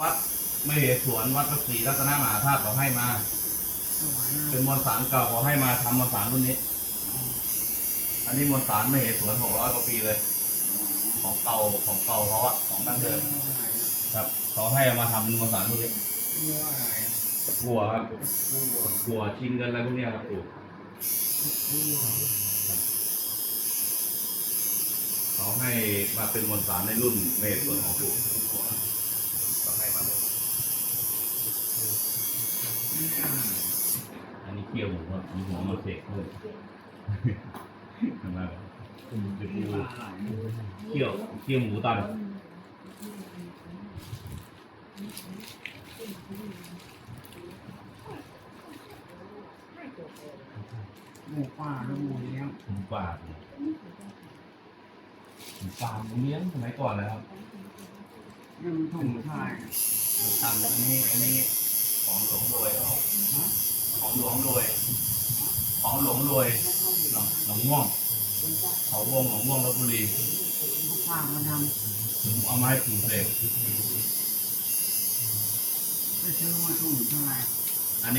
วัดไม่เหสวนวัดพระศรีรัตนมหาธาตุเขาให้มาถวายมาเป็นมวลสารเก่าเขาให้มาทำมวลสารรุ่นนี้ อันนี้มวลสารไม่เหสวนหกร้อยกว่าปีเลย ของเก่าของเก่าเขาอะของดั้งเดิมครับเขาให้เอามาทำเป็นมวลสารรุ่นนี้เรียกว่าอะไรกัวครับกัวชินกันอะไรพวกเนี้ยครับปู่เขาให้มาเป็นมวลสารในรุ่นไม่เหสวนของปู่เขาให้มาหมด อันนี้เคี่ยวหมูครับมีหัวมาเสกเพิ่มทำไมครับคุณจะดูเคี่ยวเคี่ยวหมูตันหมูป่าแล้วหมูเลี้ยงหมูป่าหมูป่าหมูเลี้ยงสมัยก่อนนะครับยังถมทายหมูตันอันนี้อันนี้ของหลวง รวยเอาของหลวงรวยของหลวงรวยหนองหนองม่วงเขาวงหนองม่วงลบบุรีเขาฝากมาทผมเอามาให้ปู่เสกำไปซื้อมาถุงเท่าไหร่ อันนี้